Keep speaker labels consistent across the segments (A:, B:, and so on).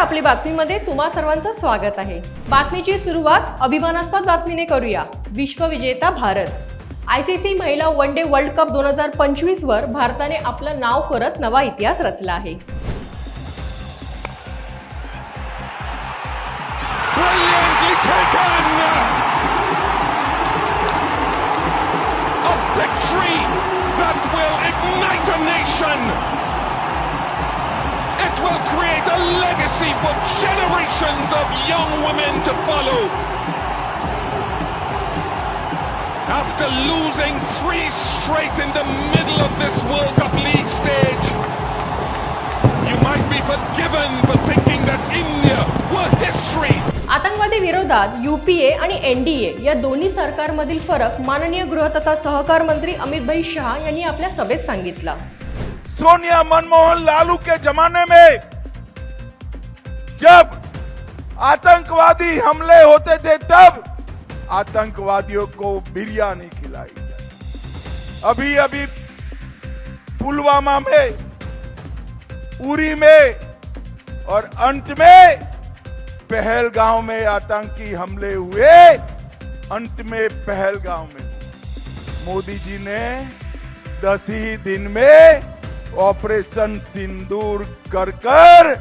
A: आपली बातमीमध्ये तुम्हा सर्वांचं स्वागत आहे. बातमीची सुरुवात अभिमानास्पद बातमीने करूया. विश्वविजेता भारत. आय सी सी महिला वन डे वर्ल्ड कप दोन हजार पंचवीस वर भारताने आपलं नाव करत नवा इतिहास रचला आहे.
B: Losing three straight in the middle of this World Cup League stage, you might be forgiven for thinking that India were history.
A: आतंकवादी विरोधात युपीए आणि एनडीए या दोन्ही सरकारमधील फरक माननीय गृह तथा सहकार मंत्री अमित भाई शहा यांनी आपल्या सभेत सांगितला
C: सोनिया मनमोहन लालू के जमाने में जब आतंकवादी हमले होते थे तब आतंकवादियों को बिरयानी खिलाई अभी अभी पुलवामा में, उरी में और अंत में पहलगांव में आतंकी हमले हुए। अंत में पहलगांव में मोदी जी ने दस ही दिन में ऑपरेशन सिंदूर कर कर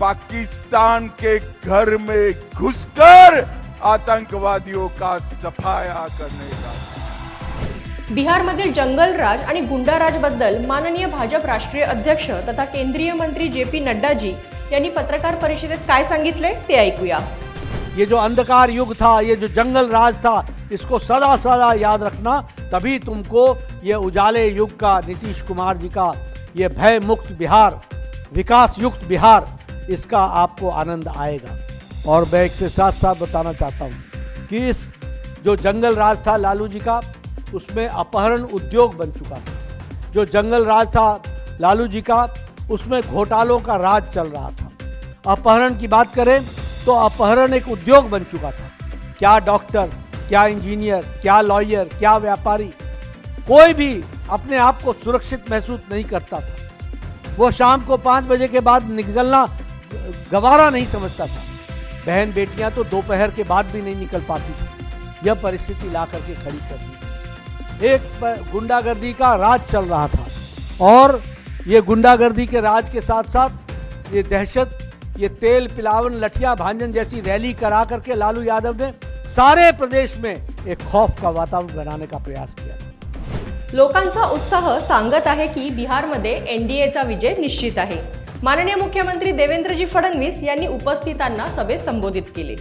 C: पाकिस्तान के घर में घुसकर आतंकवादियों का सफाया करने का।
A: बिहारमधील जंगलराज आणि गुंडाराजबद्दल माननीय भाजप राष्ट्रीय अध्यक्ष तथा केंद्रीय मंत्री जे पी नड्डाजी यांनी पत्रकार परिषदेत काय सांगितले ते ऐकूया.
D: ये जो अंधकार युग था ये जो जंगल राज था इसको सदा सदा याद रखना तभी तुमको ये उजाले युग का नीतीश कुमार जी का ये भय मुक्त बिहार विकास युक्त बिहार इसका आपको आनंद आएगा। और मैं इसके साथ साथ बताना चाहता हूँ कि इस जो जंगल राज था लालू जी का, उसमें अपहरण उद्योग बन चुका था। जो जंगल राज था लालू जी का, उसमें घोटालों का राज चल रहा था। अपहरण की बात करें तो अपहरण एक उद्योग बन चुका था। क्या डॉक्टर, क्या इंजीनियर, क्या लॉयर, क्या व्यापारी, कोई भी अपने आप को सुरक्षित महसूस नहीं करता था। वो शाम को पाँच बजे के बाद निकलना गवारा नहीं समझता था। बहन बेटियाँ तो दोपहर के बाद भी नहीं निकल पाती। थी यह परिस्थिति ला करके खड़ी कर दी। एक गुंडागर्दी का राज चल रहा था और ये गुंडागर्दी के राज के साथ साथ ये दहशत, ये तेल, पिलावन, लठिया, भांजन जैसी रैली करा करके लालू यादव ने सारे प्रदेश में एक खौफ का वातावरण बनाने का प्रयास किया।
A: लोकांचा उत्साह सांगत आहे की बिहारमध्ये एनडीएचा विजय निश्चित आहे. माननीय मुख्यमंत्री देवेंद्रजी फडणवीस यांनी उपस्थितांना सभेत संबोधित केले.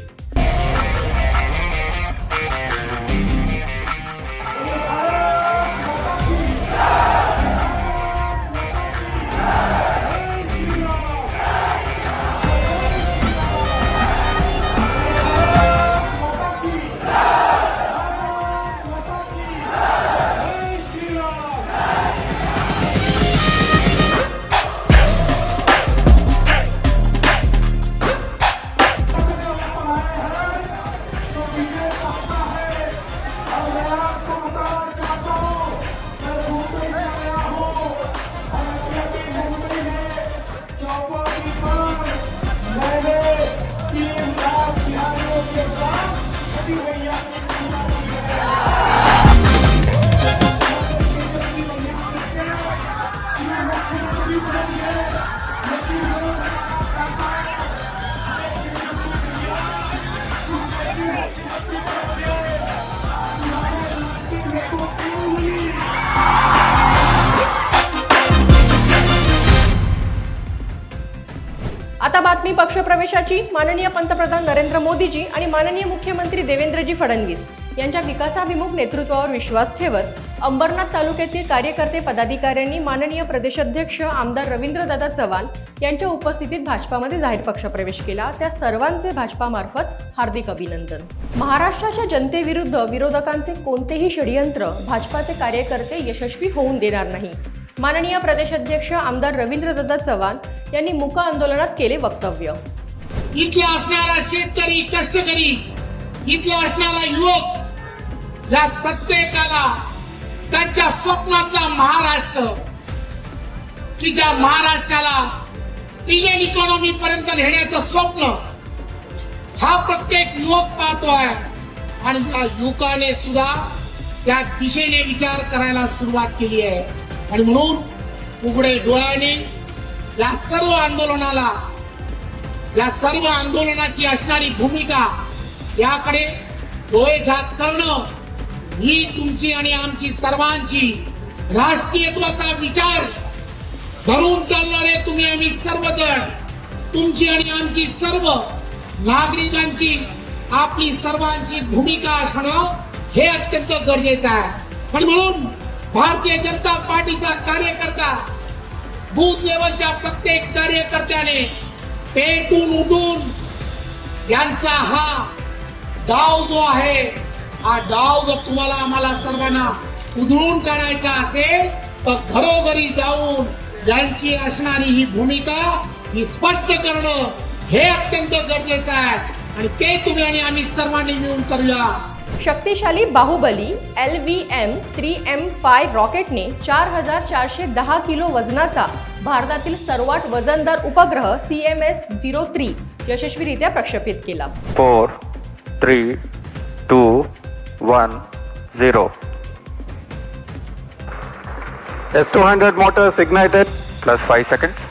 A: बातमी पक्षप्रवेशाची माननीय पंतप्रधान नरेंद्र मोदीजी आणि माननीय मुख्यमंत्री देवेंद्रजी फडणवीस यांच्या विकासाभिमुख नेतृत्वावर विश्वास ठेवत अंबरनाथ तालुक्यातील कार्यकर्ते पदाधिकाऱ्यांनी माननीय प्रदेशाध्यक्ष आमदार रवींद्रदादा चव्हाण यांच्या उपस्थितीत भाजपामध्ये जाहीर पक्षप्रवेश केला. त्या सर्वांचे भाजपामार्फत हार्दिक अभिनंदन. महाराष्ट्राच्या जनतेविरुद्ध विरोधकांचे कोणतेही षडयंत्र भाजपाचे कार्यकर्ते यशस्वी होऊन देणार नाही. माननीय प्रदेशाध्यक्ष आमदार रवींद्रदादा चव्हाण यांनी मूक आंदोलनात केले वक्तव्य.
E: इथे असणारा शेतकरी कष्टकरी इथे असणारा युवक या प्रत्येकाला त्यांच्या स्वप्नातला महाराष्ट्र की ज्या महाराष्ट्राला ट्रिलियन इकॉनॉमी पर्यंत नेण्याचं स्वप्न हा प्रत्येक युवक पाहतोय आणि या युवकाने सुद्धा त्या दिशेने विचार करायला सुरुवात केली आहे. आणि म्हणून उघडे डोळ्याने या सर्व आंदोलनाला या सर्व आंदोलनाची असणारी भूमिका याकडे डोळे झाक करणं ही तुमची आणि आमची सर्वांची राष्ट्रीयत्वाचा विचार धरून चालणारे तुम्ही आम्ही सर्वजण तुमची आणि आमची सर्व नागरिकांची आपली सर्वांची भूमिका असणं हे अत्यंत गरजेचं आहे. पण म्हणून भारतीय जनता पार्टीचा कार्यकर्ता बूथ लेवलच्या प्रत्येक कार्यकर्त्याने पेटून उठून यांचा हा डाव जो आहे हा डाव जर तुम्हाला आम्हाला सर्वांना उधळून काढायचा असेल तर घरोघरी जाऊन यांची असणारी ही भूमिका ही स्पष्ट करणं हे अत्यंत गरजेचं आहे. आणि ते तुम्ही आणि आम्ही सर्वांनी मिळून करूया.
A: शक्तिशाली Bahubali L V M three M five रॉकेटने चार हजार चारशे दहा किलो वजनाचा भारतातील सर्वात वजनदार उपग्रह C M S zero three यशस्वीरित्या प्रक्षेपित केला
F: four, three, two, one, zero. S200 motors ignited, plus five seconds.